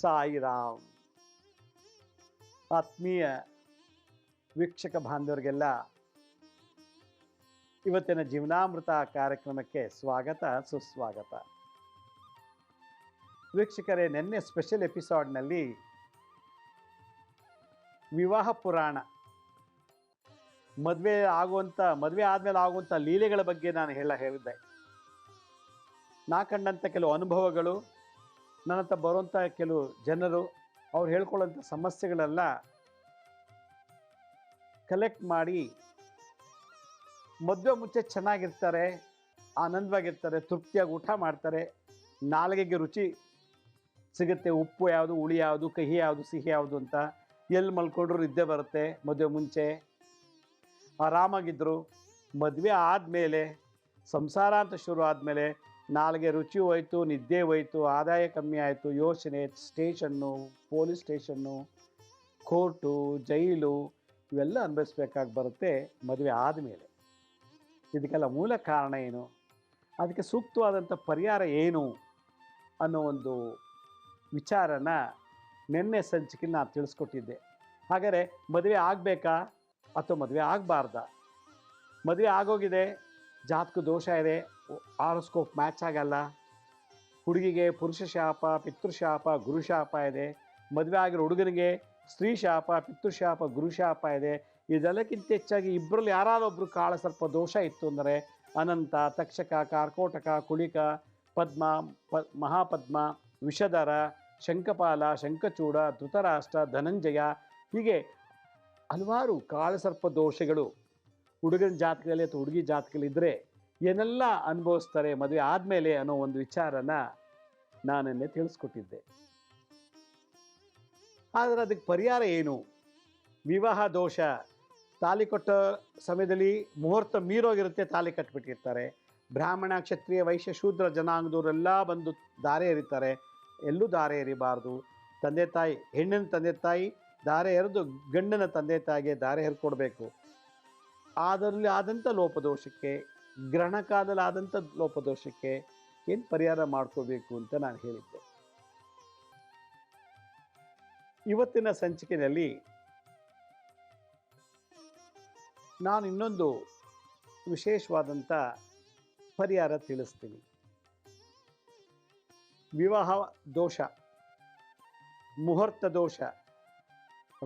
ಸಾಯಿರಾಮ್. ಆತ್ಮೀಯ ವೀಕ್ಷಕ ಬಾಂಧವರಿಗೆಲ್ಲ, ಇವತ್ತಿನ ಜೀವನಾಮೃತ ಕಾರ್ಯಕ್ರಮಕ್ಕೆ ಸ್ವಾಗತ, ಸುಸ್ವಾಗತ. ವೀಕ್ಷಕರೇ, ನಿನ್ನೆ ಸ್ಪೆಷಲ್ ಎಪಿಸೋಡ್ನಲ್ಲಿ ವಿವಾಹ ಪುರಾಣ, ಮದುವೆ ಆಗುವಂಥ ಮದುವೆ ಆದಮೇಲೆ ಆಗುವಂಥ ಲೀಲೆಗಳ ಬಗ್ಗೆ ನಾನು ಹೇಳ ಹೇಳಿದ್ದೆ. ನಾ ಕಂಡಂಥ ಕೆಲವು ಅನುಭವಗಳು ನನ್ನ ಹತ್ರ ಬರುವಂಥ ಕೆಲವು ಜನರು ಅವ್ರು ಹೇಳ್ಕೊಳ್ಳೋಂಥ ಸಮಸ್ಯೆಗಳೆಲ್ಲ ಕಲೆಕ್ಟ್ ಮಾಡಿ ಮದುವೆ ಮುಂಚೆ ಚೆನ್ನಾಗಿರ್ತಾರೆ, ಆನಂದವಾಗಿರ್ತಾರೆ, ತೃಪ್ತಿಯಾಗಿ ಊಟ ಮಾಡ್ತಾರೆ, ನಾಲಿಗೆಗೆ ರುಚಿ ಸಿಗುತ್ತೆ, ಉಪ್ಪು ಯಾವುದು, ಹುಳಿ ಯಾವುದು, ಕಹಿ ಯಾವುದು, ಸಿಹಿ ಯಾವುದು ಅಂತ. ಎಲ್ಲಿ ಮಲ್ಕೊಂಡ್ರು ನಿದ್ದೆ ಬರುತ್ತೆ, ಮದುವೆ ಮುಂಚೆ. ಆರಾಮಾಗಿದ್ದರು ಮದುವೆ ಆದಮೇಲೆ, ಸಂಸಾರ ಅಂತ ಶುರು ಆದಮೇಲೆ ನಾಲ್ಗೆ ರುಚಿ ಹೋಯಿತು, ನಿದ್ದೆ ಹೋಯಿತು, ಆದಾಯ ಕಮ್ಮಿ ಆಯಿತು. ಯೋಚನೆ, station, police station, court, jail ಇವೆಲ್ಲ ಅನುಭವಿಸ್ಬೇಕಾಗಿ ಬರುತ್ತೆ ಮದುವೆ ಆದಮೇಲೆ. ಇದಕ್ಕೆಲ್ಲ ಮೂಲ ಕಾರಣ ಏನು? ಅದಕ್ಕೆ ಸೂಕ್ತವಾದಂಥ ಪರಿಹಾರ ಏನು? ಅನ್ನೋ ಒಂದು ವಿಚಾರನ ನಿನ್ನೆ ಸಂಚಿಕೆ ನಾನು ತಿಳಿಸ್ಕೊಟ್ಟಿದ್ದೆ. ಹಾಗಾದರೆ ಮದುವೆ ಆಗಬೇಕಾ ಅಥವಾ ಮದುವೆ ಆಗಬಾರ್ದಾ? ಮದುವೆ ಆಗೋಗಿದೆ ಜಾತಕ ದೋಷ ಇದೆ. ಆರೋಸ್ಕೋಪ್ ಮ್ಯಾಚ್ ಆಗಲ್ಲ. ಹುಡುಗಿಗೆ ಪುರುಷ ಶಾಪ ಪಿತೃಶಾಪ ಗುರುಶಾಪ ಇದೆ. ಮದುವೆ ಆಗಿರೋ ಹುಡುಗನಿಗೆ ಸ್ತ್ರೀ ಶಾಪ ಪಿತೃಶಾಪ ಗುರುಶಾಪ ಇದೆ. ಇದೆಲ್ಲಕ್ಕಿಂತ ಹೆಚ್ಚಾಗಿ ಇಬ್ಬರಲ್ಲಿ ಯಾರಾದೊಬ್ಬರು ಕಾಳ ಸ್ವಲ್ಪ ದೋಷ ಇತ್ತು ಅಂದರೆ ಅನಂತ, ತಕ್ಷಕ, ಕಾರ್ಕೋಟಕ ಕುಳಿಕ ಪದ್ಮ, ಪ, ಮಹಾಪದ್ಮ, ವಿಷಧರ, ಶಂಕಪಾಲ, ಶಂಕಚೂಡ, ಧೃತರಾಷ್ಟ್ರ, ಧನಂಜಯ ಹೀಗೆ ಹಲವಾರು ಕಾಳಸರ್ಪ ದೋಷಗಳು ಹುಡುಗನ ಜಾತಕದಲ್ಲಿ ಅಥವಾ ಹುಡುಗಿ ಜಾತಕದಲ್ಲಿ ಇದ್ದರೆ ಏನೆಲ್ಲ ಅನುಭವಿಸ್ತಾರೆ, ಮದುವೆ ಆದಮೇಲೆ ಅನ್ನೋ ಒಂದು ವಿಚಾರನ ನಾನನ್ನೇ ತಿಳಿಸ್ಕೊಟ್ಟಿದ್ದೆ. ಆದರೆ ಅದಕ್ಕೆ ಪರಿಹಾರ ಏನು? ವಿವಾಹ ದೋಷ. ತಾಲಿ ಕೊಟ್ಟ ಸಮಯದಲ್ಲಿ ಮುಹೂರ್ತ ಮೀರೋಗಿರುತ್ತೆ, ತಾಲಿ ಕಟ್ಬಿಟ್ಟಿರ್ತಾರೆ. ಬ್ರಾಹ್ಮಣ, ಕ್ಷತ್ರಿಯ, ವೈಶ್ಯ, ಶೂದ್ರ, ಜನಾಂಗದವರೆಲ್ಲ ಬಂದು ದಾರೆ ಎರಿತಾರೆ. ಎಲ್ಲೂ ದಾರೆ ಎರಿಬಾರ್ದು. ತಂದೆ ತಾಯಿ, ಹೆಣ್ಣಿನ ತಂದೆ ತಾಯಿ ದಾರೆ ಎರೆದು ಗಂಡನ ತಂದೆ ತಾಯಿಗೆ ದಾರೆ ಎರ್ಕೊಡ್ಬೇಕು. ಅದರಲ್ಲಿ ಆದಂಥ ಲೋಪದೋಷಕ್ಕೆ, ಗ್ರಹಣಕಾಲದಲ್ಲಿ ಆದಂಥ ಲೋಪದೋಷಕ್ಕೆ ಏನು ಪರಿಹಾರ ಮಾಡ್ಕೋಬೇಕು ಅಂತ ನಾನು ಹೇಳಿದ್ದೆ. ಇವತ್ತಿನ ಸಂಚಿಕೆಯಲ್ಲಿ ನಾನು ಇನ್ನೊಂದು ವಿಶೇಷವಾದಂಥ ಪರಿಹಾರ ತಿಳಿಸ್ತೀನಿ. ವಿವಾಹ ದೋಷ, ಮುಹೂರ್ತ ದೋಷ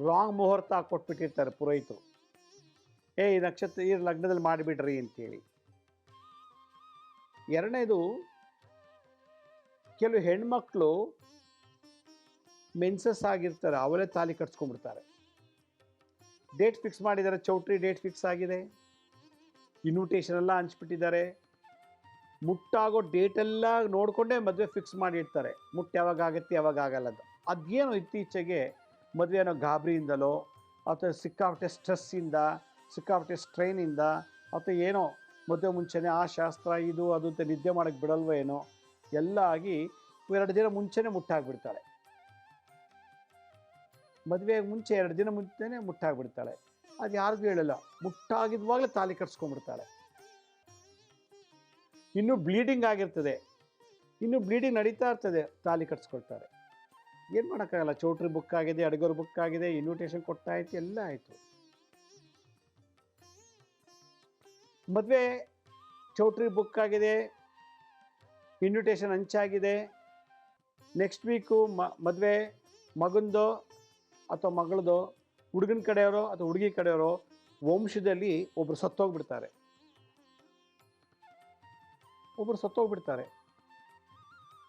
ರಾಂಗ್ ಮುಹೂರ್ತ ಕೊಟ್ಬಿಟ್ಟಿರ್ತಾರೆ ಪುರೋಹಿತರು. ಏ, ಈ ನಕ್ಷತ್ರ ಈ ಲಗ್ನದಲ್ಲಿ ಮಾಡಿಬಿಡ್ರಿ ಅಂತೇಳಿ. ಎರಡನೇದು, ಕೆಲವು ಹೆಣ್ಮಕ್ಳು ಮೆನ್ಸಸ್ ಆಗಿರ್ತಾರೆ, ಅವರೇ ತಾಲಿ ಕಟ್ಸ್ಕೊಂಡ್ಬಿಡ್ತಾರೆ. ಡೇಟ್ ಫಿಕ್ಸ್ ಮಾಡಿದ್ದಾರೆ, ಚೌಟ್ರಿ ಡೇಟ್ ಫಿಕ್ಸ್ ಆಗಿದೆ. ಇನ್ವಿಟೇಷನ್ ಎಲ್ಲ ಹಂಚ್ಬಿಟ್ಟಿದ್ದಾರೆ. ಮುಟ್ಟಾಗೋ ಡೇಟೆಲ್ಲ ನೋಡಿಕೊಂಡೇ ಮದುವೆ ಫಿಕ್ಸ್ ಮಾಡಿರ್ತಾರೆ. ಮುಟ್ಟು ಯಾವಾಗ ಆಗುತ್ತೆ, ಯಾವಾಗ ಆಗಲ್ಲ ಅಂತ. ಅದೇನೋ ಇತ್ತೀಚೆಗೆ ಮದುವೆ ಅನ್ನೋ ಗಾಬರಿಯಿಂದಲೋ, ಅಥವಾ ಸಿಕ್ಕಾಪಟ್ಟೆ ಸ್ಟ್ರೆಸ್ಸಿಂದ ಸಿಕ್ಕಾಪಟ್ಟೆ ಸ್ಟ್ರೈನಿಂದ ಅಥವಾ ಏನೋ ಮದುವೆ ಮುಂಚೆನೇ ಆ ಶಾಸ್ತ್ರ, ಇದು, ಅದು ಅಂತ ನಿದ್ದೆ ಮಾಡೋಕ್ಕೆ ಬಿಡಲ್ವೋ ಏನೋ, ಎಲ್ಲ ಆಗಿ ಎರಡು ದಿನ ಮುಂಚೆನೇ ಮುಟ್ಟಾಗ್ಬಿಡ್ತಾಳೆ. ಮದುವೆಗೆ ಮುಂಚೆ ಎರಡು ದಿನ ಮುಂಚೆನೇ ಮುಟ್ಟಾಗ್ಬಿಡ್ತಾಳೆ. ಅದು ಯಾರಿಗೂ ಹೇಳಲ್ಲ, ಮುಟ್ಟಾಗಿದ್ವಾಗಲೇ ತಾಲಿ ಕಟ್ಸ್ಕೊಂಡ್ಬಿಡ್ತಾಳೆ. ಇನ್ನೂ ಬ್ಲೀಡಿಂಗ್ ಆಗಿರ್ತದೆ. ಇನ್ನೂ ಬ್ಲೀಡಿಂಗ್ ನಡೀತಾ ಇರ್ತದೆ, ತಾಲಿ ಕಟ್ಸ್ಕೊಳ್ತಾರೆ. ಏನು ಮಾಡೋಕ್ಕಾಗಲ್ಲ, ಚೌಟ್ರಿ ಬುಕ್ ಆಗಿದೆ ಅಡುಗೆ ಬುಕ್ ಆಗಿದೆ ಇನ್ವಿಟೇಷನ್ ಕೊಟ್ಟಾಯ್ತು ಎಲ್ಲ ಆಯಿತು. ಮದುವೆ ಚೌಟ್ರಿ ಬುಕ್ ಆಗಿದೆ. ಇನ್ವಿಟೇಷನ್ ಹಂಚಾಗಿದೆ. ನೆಕ್ಸ್ಟ್ ವೀಕು ಮ, ಮದುವೆ ಮಗಂದು ಅಥವಾ ಮಗಳದು ಹುಡುಗನ ಕಡೆಯವರೋ ಅಥವಾ ಹುಡುಗಿ ಕಡೆಯವರು ವಂಶದಲ್ಲಿ ಒಬ್ಬರು ಸತ್ತೋಗ್ಬಿಡ್ತಾರೆ. ಒಬ್ಬರು ಸತ್ತೋಗ್ಬಿಡ್ತಾರೆ.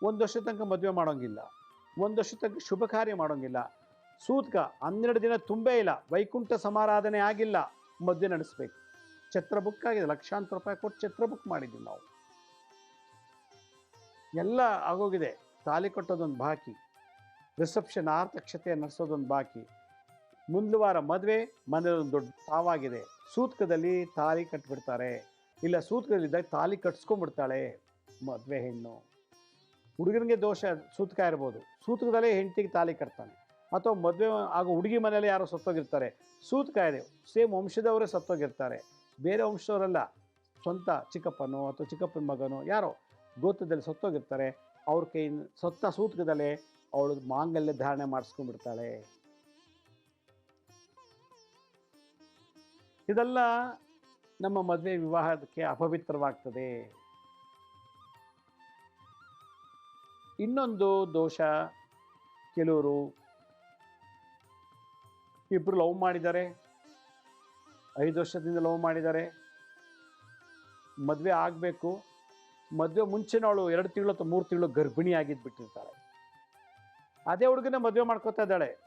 ಒಂದು ವರ್ಷದ ತನಕ ಮದುವೆ ಮಾಡೋಂಗಿಲ್ಲ. ಒಂದು ವರ್ಷದ ತನಕ ಶುಭ ಕಾರ್ಯ ಮಾಡೋಂಗಿಲ್ಲ. ಸೂತ್ಕ ಹನ್ನೆರಡು ದಿನ ತುಂಬೇ ಇಲ್ಲ. ವೈಕುಂಠ ಸಮಾರಾಧನೆ ಆಗಿಲ್ಲ. ಮದುವೆ ನಡೆಸ್ಬೇಕು. ಛತ್ರ ಬುಕ್ ಆಗಿದೆ, ಲಕ್ಷಾಂತರ ರೂಪಾಯಿ ಕೊಟ್ಟು ಛತ್ರ ಬುಕ್ ಮಾಡಿದ್ದೀವಿ ನಾವು. ಎಲ್ಲ ಆಗೋಗಿದೆ, ತಾಲಿ ಕಟ್ಟೋದೊಂದು ಬಾಕಿ ರಿಸೆಪ್ಷನ್ ಆರ್ಥಕ್ಷತೆ ನಡೆಸೋದೊಂದು ಬಾಕಿ. ಮುಂದಿನ ವಾರ ಮದುವೆ ಮನೆಯಲ್ಲೊಂದು ದೊಡ್ಡ ತಾವಾಗಿದೆ, ಸೂತ್ಕದಲ್ಲಿ ತಾಲಿ ಕಟ್ಬಿಡ್ತಾರೆ. ಇಲ್ಲ, ಸೂತ್ಕದಲ್ಲಿದ್ದಾಗ ತಾಲಿ ಕಟ್ಸ್ಕೊಂಡ್ಬಿಡ್ತಾಳೆ ಮದುವೆ ಹೆಣ್ಣು. ಹುಡುಗನಿಗೆ ದೋಷ ಸೂತ್ಕ ಇರ್ಬೋದು, ಸೂತ್ಕದಲ್ಲೇ ಹೆಂಡತಿಗೆ ತಾಲಿ ಕಟ್ತಾನೆ. ಅಥವಾ ಮದುವೆ ಆಗೋ ಹುಡುಗಿ ಮನೇಲಿ ಯಾರೋ ಸತ್ತೋಗಿರ್ತಾರೆ, ಸೂತ್ಕ ಇದೆ, ಸೇಮ್ ವಂಶದವರೇ ಸತ್ತೋಗಿರ್ತಾರೆ. ಬೇರೆ ವಂಶದವರಲ್ಲ ಸ್ವಂತ ಚಿಕ್ಕಪ್ಪನೋ ಅಥವಾ ಚಿಕ್ಕಪ್ಪನ ಮಗನೋ ಯಾರೋ ಗೋತ್ರದಲ್ಲಿ ಸತ್ತೋಗಿರ್ತಾರೆ, ಅವ್ರ ಕೈಯಿಂದ ಸತ್ತ ಸೂತ್ರದಲ್ಲೇ ಅವಳು ಮಾಂಗಲ್ಯ ಧಾರಣೆ ಮಾಡಿಸ್ಕೊಂಡ್ಬಿಡ್ತಾಳೆ. ಇದೆಲ್ಲ ನಮ್ಮ ಮದುವೆ ವಿವಾಹಕ್ಕೆ ಅಪವಿತ್ರವಾಗ್ತದೆ. ಇನ್ನೊಂದು ದೋಷ, ಕೆಲವರು ಇಬ್ಬರು ಲವ್ ಮಾಡಿದ್ದಾರೆ. ಐದು ವರ್ಷದಿಂದ ಲವ್ ಮಾಡಿದ್ದಾರೆ. ಮದುವೆ ಆಗಬೇಕು. ಮದುವೆ ಮುಂಚೆನೇ ಅವಳು ಎರಡು ತಿಂಗಳು ಅಥವಾ ಮೂರು ತಿಂಗಳು ಗರ್ಭಿಣಿ ಆಗಿದ್ದು ಬಿಟ್ಟಿರ್ತಾಳೆ ಅದೇ ಹುಡುಗನ ಮದುವೆ ಮಾಡ್ಕೋತಾ ಇದ್ದಾಳೆ.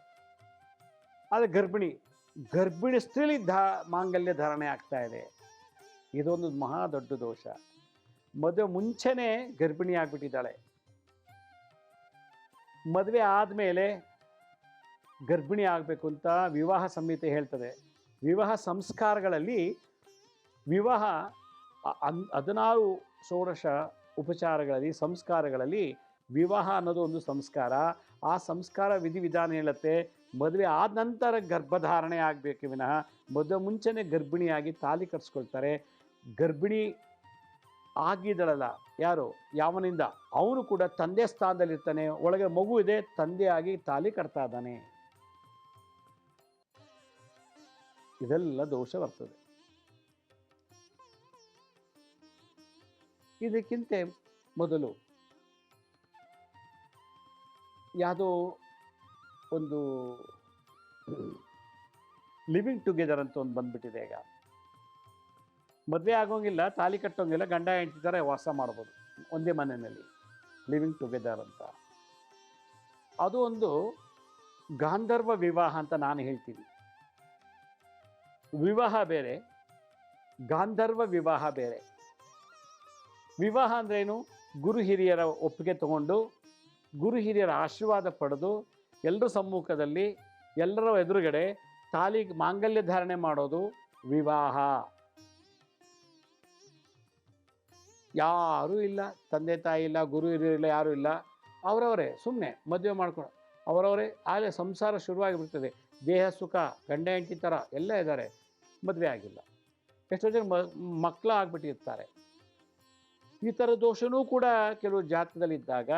ಆದರೆ ಗರ್ಭಿಣಿ ಗರ್ಭಿಣಿ ಸ್ತ್ರೀಲಿ ಧಾ, ಮಾಂಗಲ್ಯ ಧಾರಣೆ ಆಗ್ತಾ ಇದೆ. ಇದೊಂದು ಮಹಾ ದೊಡ್ಡ ದೋಷ. ಮದುವೆ ಮುಂಚೆನೇ ಗರ್ಭಿಣಿ ಆಗಿಬಿಟ್ಟಿದ್ದಾಳೆ. ಮದುವೆ ಆದಮೇಲೆ ಗರ್ಭಿಣಿ ಆಗಬೇಕು ಅಂತ ವಿವಾಹ ಸಂಹಿತೆ ಹೇಳ್ತದೆ. ವಿವಾಹ ಸಂಸ್ಕಾರಗಳಲ್ಲಿ ವಿವಾಹ ಅನ್- ಹದಿನಾರು ಷೋಡಶ ಉಪಚಾರಗಳಲ್ಲಿ, ಸಂಸ್ಕಾರಗಳಲ್ಲಿ ವಿವಾಹ ಅನ್ನೋದು ಒಂದು ಸಂಸ್ಕಾರ. ಆ ಸಂಸ್ಕಾರ ವಿಧಿವಿಧಾನ ಹೇಳುತ್ತೆ, ಮದುವೆ ಆದ ನಂತರ ಗರ್ಭಧಾರಣೆ ಆಗಬೇಕು ವಿನಃ, ಮದುವೆ ಮುಂಚೆನೇ ಗರ್ಭಿಣಿಯಾಗಿ ತಾಲಿ ಕಟ್ಸ್ಕೊಳ್ತಾರೆ. ಗರ್ಭಿಣಿ ಆಗಿದಳಲ್ಲ ಯಾರು? ಯಾವನಿಂದ? ಅವನು ಕೂಡ ತಂದೆ ಸ್ಥಾನದಲ್ಲಿರ್ತಾನೆ, ಒಳಗೆ ಮಗು ಇದೆ, ತಂದೆಯಾಗಿ ತಾಲಿ ಕಟ್ತಾ ಇದ್ದಾನೆ. ಇದೆಲ್ಲ ದೋಷ ಬರ್ತದೆ. ಇದಕ್ಕಿಂತ ಮೊದಲು ಯಾವುದೋ ಒಂದು ಲಿವಿಂಗ್ ಟುಗೆದರ್ ಅಂತ ಒಂದು ಬಂದ್ಬಿಟ್ಟಿದೆ ಈಗ. ಮದುವೆ ಆಗೋಂಗಿಲ್ಲ, ತಾಲಿ ಕಟ್ಟೋಂಗಿಲ್ಲ, ಗಂಡ ಹೆಂಡತಿ ಥರ ವಾಸ ಮಾಡ್ಬೋದು ಒಂದೇ ಮನೆಯಲ್ಲಿ, ಲಿವಿಂಗ್ ಟುಗೆದರ್ ಅಂತ. ಅದು ಒಂದು ಗಾಂಧರ್ವ ವಿವಾಹ ಅಂತ ನಾನು ಹೇಳ್ತೀನಿ. ವಿವಾಹ ಬೇರೆ, ಗಾಂಧರ್ವ ವಿವಾಹ ಬೇರೆ. ವಿವಾಹ ಅಂದ್ರೇನು ಗುರು ಹಿರಿಯರ ಒಪ್ಪಿಗೆ ತಗೊಂಡು, ಗುರು ಹಿರಿಯರ ಆಶೀರ್ವಾದ ಪಡೆದು ಎಲ್ಲರ ಸಮ್ಮುಖದಲ್ಲಿ, ಎಲ್ಲರ ಎದುರುಗಡೆ ತಾಲಿ ಮಾಂಗಲ್ಯ ಧಾರಣೆ ಮಾಡೋದು ವಿವಾಹ. ಯಾರೂ ಇಲ್ಲ, ತಂದೆ ತಾಯಿ ಇಲ್ಲ, ಗುರು ಹಿರಿಯರಿಲ್ಲ ಯಾರೂ ಇಲ್ಲ. ಅವರವರೇ ಸುಮ್ಮನೆ ಮದುವೆ ಮಾಡ್ಕೊಂಡು, ಅವರವರೇ ಆಗಲೇ ಸಂಸಾರ ಶುರುವಾಗಿಬಿಡ್ತದೆ ದೇಹ, ಸುಖ, ಗಂಡ, ಹೆಂಡತಿ ಥರ ಎಲ್ಲ ಇದ್ದಾರೆ. ಮದುವೆ ಆಗಿಲ್ಲ. ಎಷ್ಟೋ ಜನ ಮಕ್ಕಳು ಆಗ್ಬಿಟ್ಟಿರ್ತಾರೆ ಈ ಥರ ದೋಷನೂ ಕೂಡ ಕೆಲವು ಜಾತಕದಲ್ಲಿದ್ದಾಗ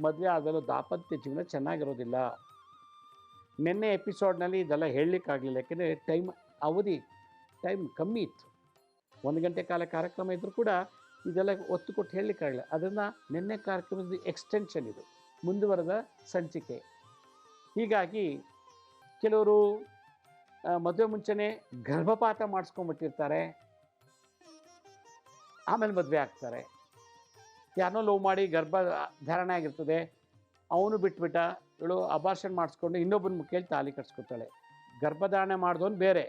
ಮದುವೆ ಆದಲು ದಾಂಪತ್ಯ ಜೀವನ ಚೆನ್ನಾಗಿರೋದಿಲ್ಲ. ನಿನ್ನೆ ಎಪಿಸೋಡ್ನಲ್ಲಿ ಇದೆಲ್ಲ ಹೇಳಲಿಕ್ಕಾಗಲಿಲ್ಲ. ಯಾಕೆಂದರೆ ಟೈಮ್ ಅವಧಿ, ಟೈಮ್ ಕಮ್ಮಿ ಇತ್ತು. ಒಂದು ಗಂಟೆ ಕಾಲ ಕಾರ್ಯಕ್ರಮ ಇದ್ದರೂ ಕೂಡ ಇದೆಲ್ಲ ಒತ್ತು ಕೊಟ್ಟು ಹೇಳಲಿಕ್ಕಾಗಲಿಲ್ಲ. ಅದನ್ನು ನಿನ್ನೆ ಕಾರ್ಯಕ್ರಮದ ಎಕ್ಸ್ಟೆನ್ಷನ್ ಇದು. ಮುಂದುವರೆದ ಸಂಚಿಕೆ. ಹೀಗಾಗಿ ಕೆಲವರು ಮದುವೆ ಮುಂಚೆನೇ ಗರ್ಭಪಾತ ಮಾಡಿಸ್ಕೊಂಡ್ಬಿಟ್ಟಿರ್ತಾರೆ. ಆಮೇಲೆ ಮದುವೆ ಆಗ್ತಾರೆ. ಯಾರನ್ನೋ ಲವ್ ಮಾಡಿ ಗರ್ಭ ಧಾರಣೆ ಆಗಿರ್ತದೆ. ಅವನು ಬಿಟ್ಬಿಟ್ಟ, ಇವಳು ಅಬಾರ್ಷನ್ ಮಾಡಿಸ್ಕೊಂಡು ಇನ್ನೊಬ್ಬನ ಮುಖ್ಯಲ್ಲಿ ತಾಲಿ ಕಟ್ಸ್ಕೊತಾಳೆ. ಗರ್ಭಧಾರಣೆ ಮಾಡಿದವನು ಬೇರೆ.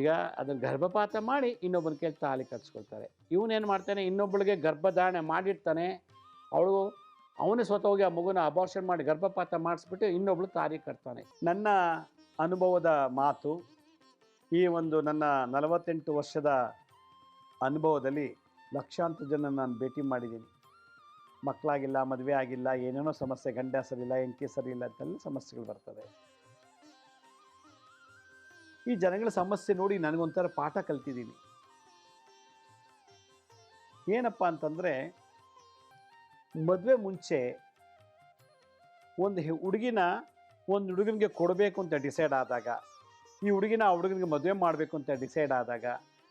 ಈಗ ಅದನ್ನು ಗರ್ಭಪಾತ ಮಾಡಿ ಇನ್ನೊಬ್ಬನ ಕೇಳಿ ತಾಲಿ ಕಟ್ಸ್ಕೊಳ್ತಾರೆ. ಇವನೇನು ಮಾಡ್ತಾನೆ, ಇನ್ನೊಬ್ಬಳಿಗೆ ಗರ್ಭಧಾರಣೆ ಮಾಡಿರ್ತಾನೆ. ಅವಳು ಅವನೇ ಸ್ವತಃ ಹೋಗಿ ಆ ಮಗುನ ಅಬಾರ್ಷನ್ ಮಾಡಿ ಗರ್ಭಪಾತ ಮಾಡಿಸ್ಬಿಟ್ಟು ಇನ್ನೊಬ್ಳು ತಾರಿ ಕಟ್ತಾನೆ. ನನ್ನ ಅನುಭವದ ಮಾತು ಈ ಒಂದು ನನ್ನ ನಲವತ್ತೆಂಟು ವರ್ಷದ ಅನುಭವದಲ್ಲಿ ಲಕ್ಷಾಂತರ ಜನ ನಾನು ಭೇಟಿ ಮಾಡಿದ್ದೀನಿ. ಮಕ್ಕಳಾಗಿಲ್ಲ, ಮದುವೆ ಆಗಿಲ್ಲ, ಏನೇನೋ ಸಮಸ್ಯೆ ಗಂಡ ಸರಿಯಿಲ್ಲ ಹೆಂಡತಿ ಸರಿಯಿಲ್ಲ ಅಂತೆಲ್ಲ ಸಮಸ್ಯೆಗಳು ಬರ್ತದೆ. ಈ ಜನಗಳ ಸಮಸ್ಯೆ ನೋಡಿ ನನಗೊಂಥರ ಪಾಠ ಕಲ್ತಿದ್ದೀನಿ. ಏನಪ್ಪ ಅಂತಂದರೆ ಮದುವೆ ಮುಂಚೆ ಒಂದು ಹುಡುಗಿನ ಒಂದು ಹುಡುಗನಿಗೆ ಕೊಡಬೇಕು ಅಂತ ಡಿಸೈಡ್ ಆದಾಗ, ಈ ಹುಡುಗಿನ ಆ ಹುಡುಗನಿಗೆ ಮದುವೆ ಮಾಡಬೇಕು ಅಂತ ಡಿಸೈಡ್ ಆದಾಗ,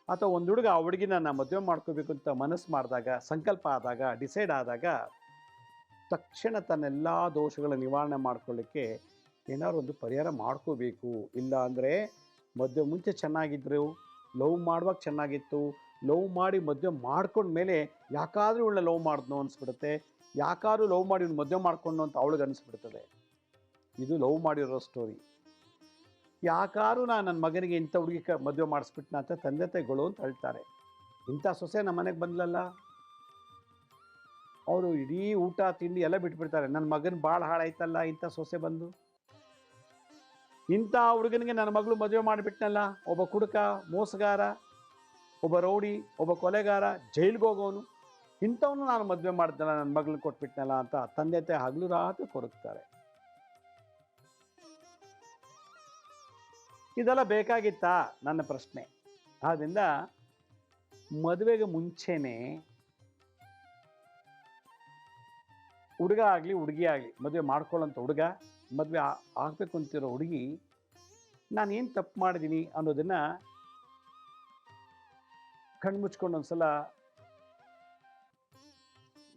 ಅಥವಾ ಒಂದು ಹುಡುಗ ಆ ಹುಡುಗಿನ ನಾ ಮದುವೆ ಮಾಡ್ಕೋಬೇಕು ಅಂತ ಮನಸ್ಸು ಮಾಡಿದಾಗ, ಸಂಕಲ್ಪ ಆದಾಗ ಡಿಸೈಡ್ ಆದಾಗ ತಕ್ಷಣ ತನ್ನೆಲ್ಲ ದೋಷಗಳ ನಿವಾರಣೆ ಮಾಡ್ಕೊಳ್ಳಿಕ್ಕೆ ಏನಾದ್ರು ಒಂದು ಪರಿಹಾರ ಮಾಡ್ಕೋಬೇಕು. ಇಲ್ಲ ಅಂದರೆ ಮದುವೆ ಮುಂಚೆ ಚೆನ್ನಾಗಿದ್ರು, ಲವ್ ಮಾಡುವಾಗ ಚೆನ್ನಾಗಿತ್ತು ಲವ್ ಮಾಡಿ ಮದುವೆ ಮಾಡ್ಕೊಂಡ್ಮೇಲೆ ಯಾಕಾದರೂ ಇವಳನ್ನ ಲವ್ ಮಾಡಿದ್ನೋ ಅನಿಸ್ಬಿಡುತ್ತೆ. ಯಾಕಾದ್ರೂ ಲವ್ ಮಾಡಿ ಇವ್ನು ಮದುವೆ ಮಾಡ್ಕೊಂಡು ಅಂತ ಅವಳಿಗೆ ಅನಿಸ್ಬಿಡ್ತದೆ. ಇದು ಲವ್ ಮಾಡಿರೋ ಸ್ಟೋರಿ ಯಾಕಾದ್ರೂ ನಾನು ನನ್ನ ಮಗನಿಗೆ ಇಂಥ ಹುಡುಗಿ ಮದುವೆ ಮಾಡಿಸ್ಬಿಟ್ನ ಅಂತ ತಂದೆ ತಾಯಿಗಳು ಅಂತ ಹೇಳ್ತಾರೆ. ಇಂಥ ಸೊಸೆ ನಮ್ಮ ಮನೆಗೆ ಬಂದ್ಲಲ್ಲ? ಅವರು ಇಡೀ ಊಟ, ತಿಂಡಿ ಎಲ್ಲ ಬಿಟ್ಬಿಡ್ತಾರೆ. ನನ್ನ ಮಗನ ಭಾಳ ಹಾಳಾಯ್ತಲ್ಲ ಇಂಥ ಸೊಸೆ ಬಂದು? ಇಂಥ ಹುಡುಗನಿಗೆ ನನ್ನ ಮಗಳು ಮದುವೆ ಮಾಡಿಬಿಟ್ನಲ್ಲ? ಒಬ್ಬ ಕುಡುಕ, ಮೋಸಗಾರ? ಒಬ್ಬ ರೌಡಿ, ಒಬ್ಬ ಕೊಲೆಗಾರ ಜೈಲಿಗೆ ಹೋಗೋನು. ಇಂಥವನು ನಾನು ಮದುವೆ ಮಾಡ್ದಲ್ಲ ನನ್ನ ಮಗಳನ್ನ ಕೊಟ್ಬಿಟ್ನಲ್ಲ ಅಂತ ತಂದೆ ತಾಯಿ ಹಗಲು ರಾತ್ರಿ ಕೊರಗ್ತಾರೆ. ಇದೆಲ್ಲ ಬೇಕಾಗಿತ್ತಾ? ನನ್ನ ಪ್ರಶ್ನೆ. ಆದ್ದರಿಂದ ಮದುವೆಗೆ ಮುಂಚೆನೇ ಹುಡುಗ ಆಗಲಿ, ಹುಡುಗಿ ಆಗಲಿ, ಮದುವೆ ಮಾಡ್ಕೊಳ್ಳೋಂಥ ಹುಡುಗ, ಮದುವೆ ಆಗಬೇಕು ಅಂತಿರೋ ಹುಡುಗಿ ನಾನು ಏನು ತಪ್ಪು ಮಾಡಿದ್ದೀನಿ ಅನ್ನೋದನ್ನು ಕಣ್ಣು ಮುಚ್ಕೊಂಡು ಒಂದ್ಸಲ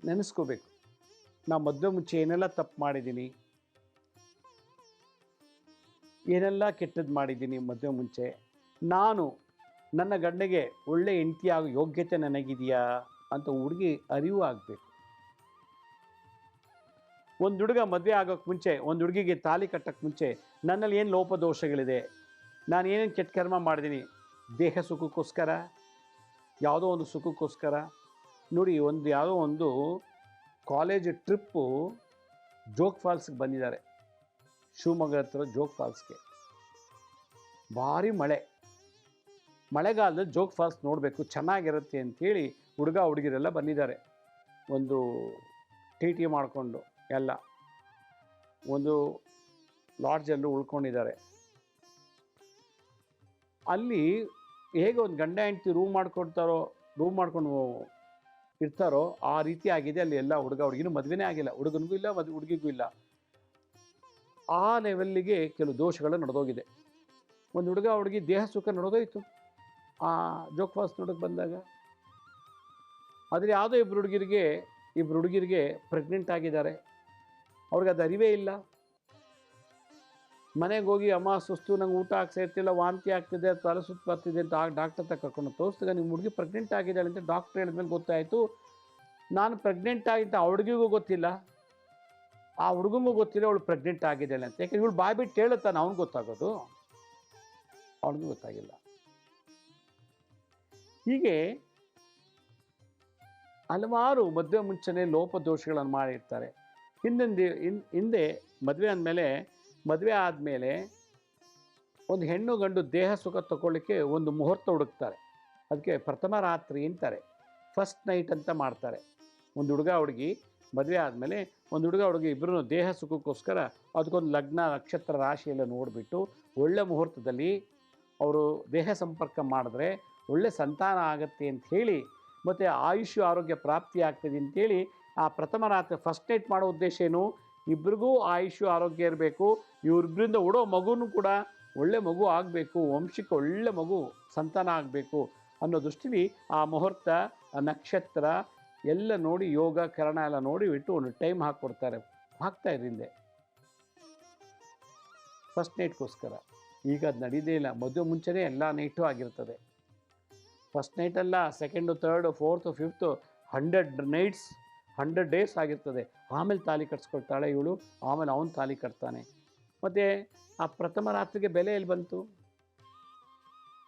ನೆನೆಸ್ಕೋಬೇಕು. ನಾ ಮದುವೆ ಮುಂಚೆ ಏನೆಲ್ಲ ತಪ್ಪು ಮಾಡಿದ್ದೀನಿ? ಏನೆಲ್ಲ ಕೆಟ್ಟದ್ದು ಮಾಡಿದ್ದೀನಿ ಮದುವೆ ಮುಂಚೆ? ನಾನು ನನ್ನ ಗಂಡಗೆ ಒಳ್ಳೆ ಹೆಂಡತಿ ಆಗೋ ಯೋಗ್ಯತೆ ನನಗಿದೆಯಾ? ಅಂತ ಹುಡುಗಿ ಅರಿವು ಆಗಬೇಕು. ಒಂದು ಹುಡುಗ ಮದುವೆ ಆಗೋಕ್ಕೆ ಮುಂಚೆ, ಒಂದು ಹುಡುಗಿಗೆ ತಾಲಿ ಕಟ್ಟೋಕ್ಕೆ ಮುಂಚೆ ನನ್ನಲ್ಲಿ ಏನು ಲೋಪದೋಷಗಳಿದೆ? ನಾನು ಏನೇನು ಕೆಟ್ಟ ಕರ್ಮ ಮಾಡಿದ್ದೀನಿ ದೇಹ ಸುಖಕ್ಕೋಸ್ಕರ? ಯಾವುದೋ ಒಂದು ಸುಖಕ್ಕೋಸ್ಕರ. ನೋಡಿ, ಒಂದು ಯಾವುದೋ ಒಂದು ಕಾಲೇಜ್ ಟ್ರಿಪ್ಪು ಜೋಗ್ ಫಾಲ್ಸ್ಗೆ ಬಂದಿದ್ದಾರೆ. ಶಿವಮೊಗ್ಗ ಹತ್ರ ಜೋಗ್ ಫಾಲ್ಸ್ಗೆ. ಭಾರಿ ಮಳೆ. ಮಳೆಗಾಲದಲ್ಲಿ ಜೋಗ್ ಫಾಲ್ಸ್ ನೋಡಬೇಕು, ಚೆನ್ನಾಗಿರುತ್ತೆ ಅಂತೇಳಿ ಹುಡುಗ ಹುಡುಗಿರೆಲ್ಲ ಬಂದಿದ್ದಾರೆ. ಒಂದು ಟಿ ಟಿ ಮಾಡಿಕೊಂಡು ಎಲ್ಲ. ಒಂದು ಲಾಡ್ಜಲ್ಲೂ ಉಳ್ಕೊಂಡಿದ್ದಾರೆ. ಅಲ್ಲಿ ಹೇಗೆ ಒಂದು ಗಂಡ ಹೆಂಡತಿ ರೂಮ್ ಮಾಡ್ಕೊಡ್ತಾರೋ ರೂಮ್ ಮಾಡ್ಕೊಂಡು ಇರ್ತಾರೋ ಆ ರೀತಿ ಆಗಿದೆ ಅಲ್ಲಿ ಎಲ್ಲ ಹುಡುಗ. ಹುಡುಗಿನೂ ಮದುವೆನೇ ಆಗಿಲ್ಲ. ಹುಡುಗನಿಗೂ ಇಲ್ಲ, ಮದ್, ಹುಡುಗಿಗೂ ಇಲ್ಲ. ಆ ಲೆವೆಲ್ಲಿಗೆ ಕೆಲವು ದೋಷಗಳು ನಡೆದೋಗಿದೆ. ಒಂದು ಹುಡುಗ ಹುಡುಗಿ ದೇಹ ಸುಖ ನಡೆದೋಯ್ತು. ಆ ಜೋಗ ಫಾಸ್ ನೋಡೋಕೆ ಬಂದಾಗ. ಆದರೆ ಯಾವುದೋ ಇಬ್ಬರು ಹುಡುಗಿರಿಗೆ ಇಬ್ಬರು ಹುಡುಗಿರಿಗೆ ಪ್ರೆಗ್ನೆಂಟ್ ಆಗಿದ್ದಾರೆ. ಅವ್ರಿಗೆ ಅದು ಅರಿವೇ ಇಲ್ಲ. ಮನೆಗೆ ಹೋಗಿ ಅಮ್ಮ ಸುಸ್ತು, ನಂಗೆ ಊಟ ಆಗ್ತಾ ಇರ್ತಿಲ್ಲ, ವಾಂತಿ ಆಗ್ತಿದೆ, ತಲೆ ಸುತ್ತ ಬರ್ತಿದೆ ಅಂತ ಡಾಕ್ಟರ್ ತಕ್ಕ ಕರ್ಕೊಂಡು ತೋರಿಸಿದಾಗ ನಿಮ್ಮ ಹುಡುಗಿ ಪ್ರೆಗ್ನೆಂಟ್ ಆಗಿದ್ದಾಳೆ ಅಂತ ಡಾಕ್ಟ್ರ್ ಹೇಳಿದ್ಮೇಲೆ ಗೊತ್ತಾಯಿತು. ನಾನು ಪ್ರೆಗ್ನೆಂಟ್ ಆಗಿದ್ದ ಆ ಹುಡುಗಿಗೂ ಗೊತ್ತಿಲ್ಲ. ಆ ಹುಡುಗಂಗೂ ಗೊತ್ತಿಲ್ಲ ಅವಳು ಪ್ರೆಗ್ನೆಂಟ್ ಆಗಿದ್ದಾಳೆ ಅಂತ. ಯಾಕೆಂದ್ರೆ ಇವಳು ಬಾಯ್ ಬಿಟ್ಟು ಹೇಳುತ್ತಾನೆ ಅವ್ನಿಗೆ ಗೊತ್ತಾಗೋದು? ಅವನಿಗೂ ಗೊತ್ತಾಗಿಲ್ಲ. ಹೀಗೆ ಹಲವಾರು ಮದುವೆ ಮುಂಚೆನೇ ಲೋಪದೋಷಗಳನ್ನು ಮಾಡಿರ್ತಾರೆ. ಹಿಂದಿನ ಹಿಂದೆ ಮದುವೆ ಅಂದಮೇಲೆ ಮದುವೆ ಆದಮೇಲೆ ಒಂದು ಹೆಣ್ಣು ಗಂಡು ದೇಹ ಸುಖ ತಗೊಳ್ಳಿಕ್ಕೆ ಒಂದು ಮುಹೂರ್ತ ಹುಡುಕ್ತಾರೆ. ಅದಕ್ಕೆ ಪ್ರಥಮ ರಾತ್ರಿ ಅಂತಾರೆ. ಫಸ್ಟ್ ನೈಟ್ ಅಂತ ಮಾಡ್ತಾರೆ. ಒಂದು ಹುಡುಗ ಹುಡುಗಿ ಮದುವೆ ಆದಮೇಲೆ ಒಂದು ಹುಡುಗ ಹುಡುಗಿ ಇಬ್ಬರೂ ದೇಹ ಸುಖಕ್ಕೋಸ್ಕರ ಅದಕ್ಕೊಂದು ಲಗ್ನ ನಕ್ಷತ್ರ ರಾಶಿಯೆಲ್ಲ ನೋಡಿಬಿಟ್ಟು ಒಳ್ಳೆ ಮುಹೂರ್ತದಲ್ಲಿ ಅವರು ದೇಹ ಸಂಪರ್ಕ ಮಾಡಿದ್ರೆ ಒಳ್ಳೆ ಸಂತಾನ ಆಗುತ್ತೆ ಅಂತ ಹೇಳಿ ಮತ್ತು ಆಯುಷ್ಯ ಆರೋಗ್ಯ ಪ್ರಾಪ್ತಿ ಆಗ್ತದೆ ಅಂತೇಳಿ ಆ ಪ್ರಥಮ ರಾತ್ರಿ ಫಸ್ಟ್ ನೈಟ್ ಮಾಡೋ ಉದ್ದೇಶ ಏನು? ಇಬ್ರಿಗೂ ಆಯುಷು ಆರೋಗ್ಯ ಇರಬೇಕು ಇವರಿಬ್ಬರಿಂದ ಉಡೋ ಮಗುನೂ ಕೂಡ ಒಳ್ಳೆ ಮಗು ಆಗಬೇಕು ವಂಶಕ್ಕೆ ಒಳ್ಳೆ ಮಗು ಸಂತಾನ ಆಗಬೇಕು ಅನ್ನೋ ದೃಷ್ಟಿಲಿ ಆ ಮುಹೂರ್ತ ನಕ್ಷತ್ರ ಎಲ್ಲ ನೋಡಿ ಯೋಗ, ಕರಣ ಎಲ್ಲ ನೋಡಿ ಬಿಟ್ಟು ಒಂದು ಟೈಮ್ ಹಾಕ್ಕೊಡ್ತಾರೆ. ಹಾಕ್ತಾ ಇದ್ರು ಹಿಂದೆ. ಫಸ್ಟ್ ನೈಟ್ಗೋಸ್ಕರ. ಈಗ ಅದು ನಡೀದೇ ಇಲ್ಲ. ಮದುವೆ ಮುಂಚೆನೇ ಎಲ್ಲ ನೈಟು ಆಗಿರ್ತದೆ. First ನೈಟಲ್ಲ second third fourth fifth hundred nights hundred days ಆಗಿರ್ತದೆ. ಆಮೇಲೆ ತಾಲಿ ಕಟ್ಸ್ಕೊಳ್ತಾಳೆ ಇವಳು, ಆಮೇಲೆ ಅವನು ತಾಲಿ ಕಟ್ತಾನೆ. ಮತ್ತು ಆ ಪ್ರಥಮ ರಾತ್ರಿಗೆ ಬೆಲೆ ಎಲ್ಲಿ ಬಂತು?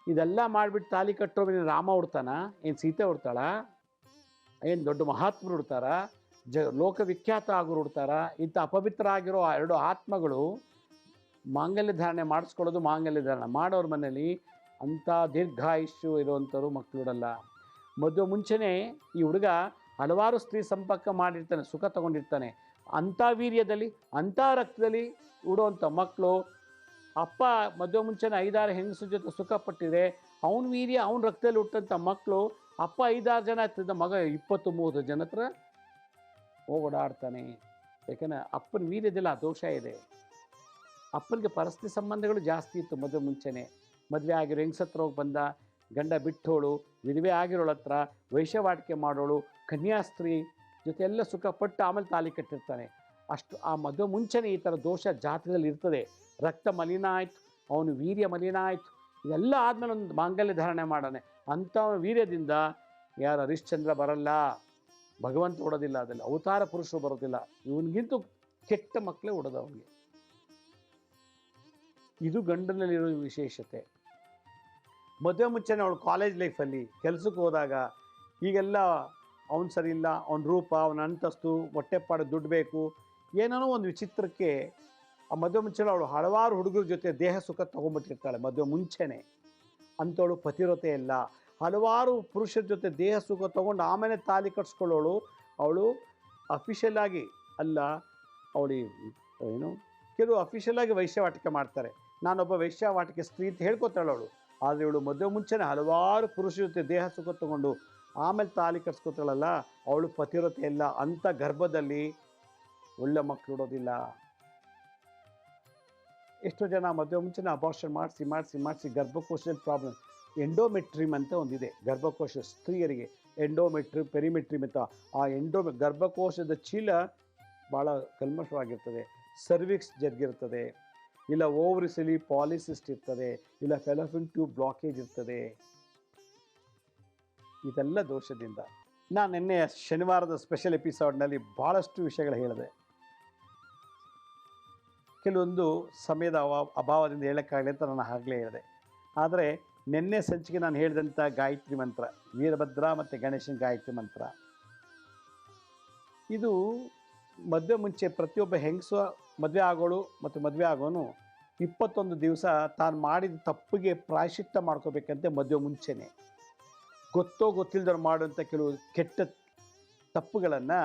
ಇದೆಲ್ಲ ಮಾಡಿಬಿಟ್ಟು ತಾಲಿ ಕಟ್ಟೋ ರಾಮ ಹುಡ್ತಾನ? ಏನು ಸೀತೆ ಹುಡ್ತಾಳ? ಏನು ದೊಡ್ಡ ಮಹಾತ್ಮರು ಹುಡ್ತಾರ? ಜ ಲೋಕವಿಖ್ಯಾತ ಆಗೋರು ಹುಡ್ತಾರ? ಇಂಥ ಅಪವಿತ್ರ ಆಗಿರೋ ಎರಡು ಆತ್ಮಗಳು ಮಾಂಗಲ್ಯ ಧಾರಣೆ ಮಾಡಿಸ್ಕೊಳ್ಳೋದು ಮಾಂಗಲ್ಯ ಧಾರಣೆ. ಮಾಡೋರ ಮನೇಲಿ ಅಂಥ ದೀರ್ಘಾಯುಷ್ಯು ಇರುವಂಥವ್ರು ಮಕ್ಕಳುಡಲ್ಲ ಮದುವೆ ಮುಂಚೆನೇ ಈ ಹುಡುಗ ಹಲವಾರು ಸ್ತ್ರೀ ಸಂಪರ್ಕ ಮಾಡಿರ್ತಾನೆ, ಸುಖ ತಗೊಂಡಿರ್ತಾನೆ. ಅಂಥ ವೀರ್ಯದಲ್ಲಿ, ಅಂಥ ರಕ್ತದಲ್ಲಿ ಉಡುವಂಥ ಮಕ್ಕಳು ಅಪ್ಪ ಮದುವೆ ಮುಂಚೆನೇ ಐದಾರು ಹೆಂಗಸು ಜೊತೆ ಸುಖ ಪಟ್ಟಿದೆ ಅವನ ವೀರ್ಯ ಅವನ ರಕ್ತದಲ್ಲಿ ಹುಟ್ಟಂಥ ಮಕ್ಕಳು ಅಪ್ಪ ಐದಾರು ಜನ ಹತ್ತಿದ ಮಗ ಇಪ್ಪತ್ತು ಮೂವತ್ತು ಜನ ಹತ್ರ ಓಡಾಡ್ತಾನೆ. ಯಾಕಂದರೆ ಅಪ್ಪನ ವೀರ್ಯದಲ್ಲಿ ಆ ದೋಷ ಇದೆ. ಅಪ್ಪನಿಗೆ ಪರಸ್ಥಿತಿ ಸಂಬಂಧಗಳು ಜಾಸ್ತಿ ಇತ್ತು ಮದುವೆ ಮುಂಚೆನೆ. ಮದುವೆ ಆಗಿರೋ ಹೆಂಗಸತ್ರ ಹೋಗಿ ಬಂದ ಗಂಡ ಬಿಟ್ಟೋಳು, ವಿಧವೆ ಆಗಿರೋಳ ಹತ್ರ ವೈಶ್ಯವಾಟಿಕೆ ಮಾಡೋಳು ಕನ್ಯಾಸ್ತ್ರೀ ಜೊತೆ ಎಲ್ಲ ಸುಖಪಟ್ಟು ಆಮೇಲೆ ತಾಲಿ ಕಟ್ಟಿರ್ತಾನೆ. ಅಷ್ಟು ಆ ಮದುವೆ ಮುಂಚೆನೇ ಈ ಥರ ದೋಷ ಜಾತಕದಲ್ಲಿ ಇರ್ತದೆ. ರಕ್ತ ಮಲಿನ ಆಯಿತು, ಅವನು ವೀರ್ಯ ಮಲಿನ ಆಯಿತು, ಇದೆಲ್ಲ ಆದಮೇಲೆ ಒಂದು ಮಾಂಗಲ್ಯ ಧಾರಣೆ ಮಾಡಾನೆ ಅಂಥ ವೀರ್ಯದಿಂದ ಯಾರು ಹರಿಶ್ಚಂದ್ರ ಬರಲ್ಲ, ಭಗವಂತ ಉಡೋದಿಲ್ಲ ಅದಲ್ಲ ಅವತಾರ ಪುರುಷರು ಬರೋದಿಲ್ಲ. ಇವನಿಗಿಂತೂ ಕೆಟ್ಟ ಮಕ್ಕಳೇ ಉಡೋದು ಅವನಿಗೆ. ಇದು ಗಂಡನಲ್ಲಿರೋ ವಿಶೇಷತೆ. ಮದುವೆ ಮುಂಚೆನೇ ಅವಳು ಕಾಲೇಜ್ ಲೈಫಲ್ಲಿ ಕೆಲಸಕ್ಕೆ ಹೋದಾಗ ಈಗೆಲ್ಲ ಅವನು ಸರಿ ಇಲ್ಲ, ಅವನ ರೂಪ, ಅವನ ಅಂತಸ್ತು ಹೊಟ್ಟೆಪಾಡು ದುಡ್ಡು ಬೇಕು, ಏನೇನೋ ಒಂದು ವಿಚಿತ್ರಕ್ಕೆ ಆ ಮದುವೆ ಮುಂಚೆನೇ ಅವಳು ಹಲವಾರು ಹುಡುಗರ ಜೊತೆ ದೇಹ ಸುಖ ತೊಗೊಂಡ್ಬಿಟ್ಟಿರ್ತಾಳೆ ಮದುವೆ ಮುಂಚೆನೇ. ಅಂಥವಳು ಪತಿರತೆ ಇಲ್ಲ. ಹಲವಾರು ಪುರುಷರ ಜೊತೆ ದೇಹ ಸುಖ ತೊಗೊಂಡು ಆಮೇಲೆ ತಾಲಿ ಕಟ್ಸ್ಕೊಳ್ಳೋಳು. ಅವಳು ಅಫಿಷಿಯಲ್ ಆಗಿ ಅಲ್ಲ, ಅವಳು ಏನು, ಕೆಲವು ಅಫಿಷಿಯಲ್ ಆಗಿ ವೈಶ್ಯವಾಟಿಕೆ ಮಾಡ್ತಾರೆ. ನಾನೊಬ್ಬ ವೈಶ್ಯವಾಟಿಕೆ ಸ್ತ್ರೀ ಅಂತ ಹೇಳ್ಕೊತಾಳೆ ಅವಳು. ಆದರೆ ಇವಳು ಮದುವೆ ಮುಂಚೆನೇ ಹಲವಾರು ಪುರುಷ ಜೊತೆ ದೇಹ ಸುಖ ತಗೊಂಡು ಆಮೇಲೆ ತಾಲಿ ಕಟ್ಸ್ಕೊತಾಳಲ್ಲ, ಅವಳು ಪತಿರತೆ ಇಲ್ಲ ಅಂಥ ಗರ್ಭದಲ್ಲಿ ಒಳ್ಳೆ ಮಕ್ಕಳು ಇಡೋದಿಲ್ಲ. ಎಷ್ಟೋ ಜನ ಮದುವೆ ಮುಂಚೆನೇ ಅಬಾರ್ಷನ್ ಮಾಡಿಸಿ ಮಾಡಿಸಿ ಮಾಡಿಸಿ ಗರ್ಭಕೋಶದಲ್ಲಿ ಪ್ರಾಬ್ಲಮ್ ಎಂಡೋಮೆಟ್ರಿಮ್ ಅಂತ ಒಂದಿದೆ, ಗರ್ಭಕೋಶ ಸ್ತ್ರೀಯರಿಗೆ. ಎಂಡೋಮೆಟ್ರಿ ಪೆರಿಮೆಟ್ರಿಮ್ ಅಂತ. ಆ ಎಂಡೋ ಗರ್ಭಕೋಶದ ಚೀಲ ಭಾಳ ಕಲ್ಮಶವಾಗಿರ್ತದೆ ಸರ್ವಿಕ್ಸ್ ಜಗ್ಗಿರ್ತದೆ ಇಲ್ಲ ಓವರಿಸಲಿ ಪಾಲಿಸಿಸ್ಟ್ ಇರ್ತದೆ, ಇಲ್ಲ ಫೆಲಫಿನ್ ಟ್ಯೂಬ್ ಬ್ಲಾಕೇಜ್ ಇರ್ತದೆ. ಇದೆಲ್ಲ ದೋಷದಿಂದ. ನಾನು ನಿನ್ನೆ ಶನಿವಾರದ ಸ್ಪೆಷಲ್ ಎಪಿಸೋಡ್ನಲ್ಲಿ ಭಾಳಷ್ಟು ವಿಷಯಗಳು ಹೇಳಿದೆ. ಕೆಲವೊಂದು ಸಮಯದ ಅಭಾವದಿಂದ ಹೇಳೋಕ್ಕಾಗಲಿ ಅಂತ ನಾನು ಆಗಲೇ ಹೇಳಿದೆ. ಆದರೆ ನಿನ್ನೆ ಸಂಚಿಕೆ ನಾನು ಹೇಳಿದಂಥ ಗಾಯತ್ರಿ ಮಂತ್ರ, ವೀರಭದ್ರ ಮತ್ತು ಗಣೇಶನ ಗಾಯತ್ರಿ ಮಂತ್ರ. ಇದು ಮದುವೆ ಮುಂಚೆ ಪ್ರತಿಯೊಬ್ಬ ಹೆಂಗಸು ಮದುವೆ ಆಗೋಳು ಮತ್ತು ಮದುವೆ ಆಗೋನು ಇಪ್ಪತ್ತೊಂದು ದಿವಸ ತಾನು ಮಾಡಿದ ತಪ್ಪಿಗೆ ಪ್ರಾಯಶ್ಚಿತ್ತ ಮಾಡ್ಕೋಬೇಕಂತೆ ಮದುವೆ ಮುಂಚೆನೆ. ಗೊತ್ತೋ ಗೊತ್ತಿಲ್ಲದವ್ರು ಮಾಡುವಂಥ ಕೆಲವು ಕೆಟ್ಟ ತಪ್ಪುಗಳನ್ನು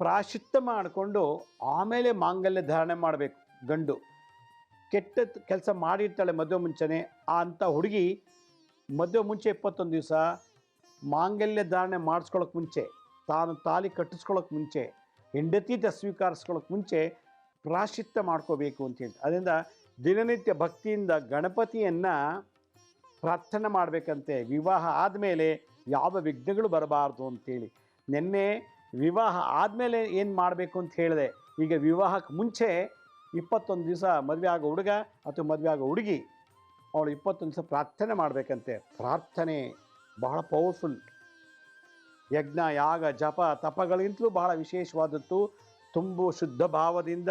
ಪ್ರಾಶಿತ್ತ ಮಾಡಿಕೊಂಡು ಆಮೇಲೆ ಮಾಂಗಲ್ಯ ಧಾರಣೆ ಮಾಡಬೇಕು ಗಂಡು. ಕೆಟ್ಟ ಕೆಲಸ ಮಾಡಿರ್ತಾಳೆ ಮದುವೆ ಮುಂಚೆನೆ ಆ ಅಂಥ ಹುಡುಗಿ ಮದುವೆ ಮುಂಚೆ ಇಪ್ಪತ್ತೊಂದು ದಿವಸ ಮಾಂಗಲ್ಯ ಧಾರಣೆ ಮಾಡಿಸ್ಕೊಳಕ್ಕೆ ಮುಂಚೆ, ತಾನು ತಾಲಿ ಕಟ್ಟಿಸ್ಕೊಳಕ್ಕೆ ಮುಂಚೆ ಹೆಂಡತೀತ ಸ್ವೀಕರಿಸ್ಕೊಳಕ್ಕೆ ಮುಂಚೆ ಪ್ರಾಶಿತ್ತ ಮಾಡ್ಕೋಬೇಕು ಅಂತ ಹೇಳಿ ಅದರಿಂದ ದಿನನಿತ್ಯ ಭಕ್ತಿಯಿಂದ ಗಣಪತಿಯನ್ನು ಪ್ರಾರ್ಥನೆ ಮಾಡಬೇಕಂತೆ. ವಿವಾಹ ಆದಮೇಲೆ ಯಾವ ವಿಘ್ನಗಳು ಬರಬಾರ್ದು ಅಂತೇಳಿ. ನಿನ್ನೆ ವಿವಾಹ ಆದಮೇಲೆ ಏನು ಮಾಡಬೇಕು ಅಂತ ಹೇಳಿದೆ. ಈಗ ವಿವಾಹಕ್ಕೆ ಮುಂಚೆ ಇಪ್ಪತ್ತೊಂದು ದಿವಸ ಮದುವೆ ಆಗೋ ಹುಡುಗ ಅಥವಾ ಮದುವೆ ಆಗೋ ಹುಡುಗಿ, ಅವಳು ಇಪ್ಪತ್ತೊಂದು ದಿವಸ ಪ್ರಾರ್ಥನೆ ಮಾಡಬೇಕಂತೆ. ಪ್ರಾರ್ಥನೆ ಬಹಳ ಪವರ್ಫುಲ್ ಯಜ್ಞ, ಯಾಗ, ಜಪ ತಪಗಳಿಂತಲೂ ಬಹಳ ವಿಶೇಷವಾದದ್ದು. ತುಂಬು ಶುದ್ಧ ಭಾವದಿಂದ,